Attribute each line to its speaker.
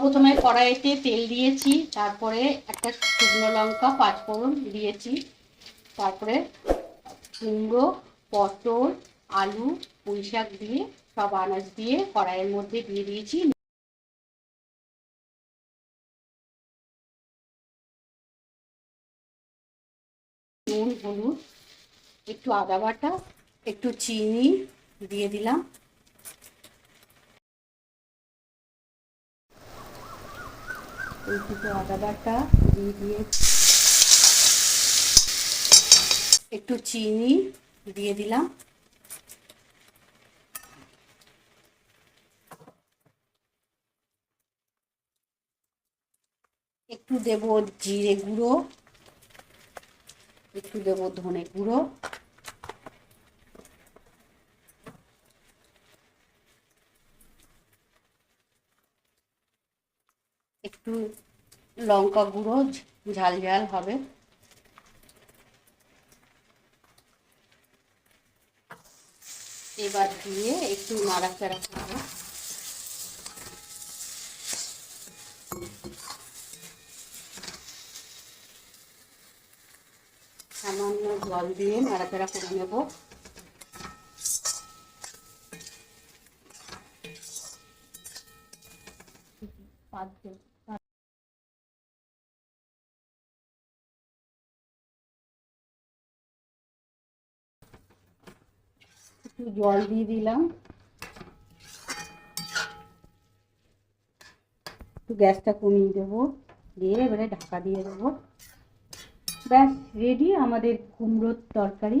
Speaker 1: প্রথমে কড়াইতে তেল দিয়েছি, তারপরে একটা শুকনো লঙ্কা পাঁচফোড়ন দিয়েছি, তারপরে কুমড়ো, পটল, আলু পুঁই শাক দিয়ে, সব আনাজ দিয়ে কড়াইয়ের মধ্যে দিয়ে দিয়েছি। নুন, হলুদ, একটু আদা বাটা, একটু চিনি দিয়ে দিলাম। এইটুকু আদা বাটা দিয়ে দিয়ে একটু চিনি দিয়ে দিলাম। একটু দেব জিরে গুঁড়ো, একটু দেব ধনে গুঁড়ো। একটু লঙ্কা গুঁড়ো, ঝাল ঝাল হবে। এবার দিয়ে একটু নাড়াচাড়া করব। সামান্য জল দিয়ে নাড়াচাড়া করে নেব। একটু জল দিয়ে দিলাম। একটু গ্যাসটা কমিয়ে দেবো। দিয়ে এবারে ঢাকা দিয়ে দেবো। ব্যাস রেডি আমাদের কুমড়োর তরকারি।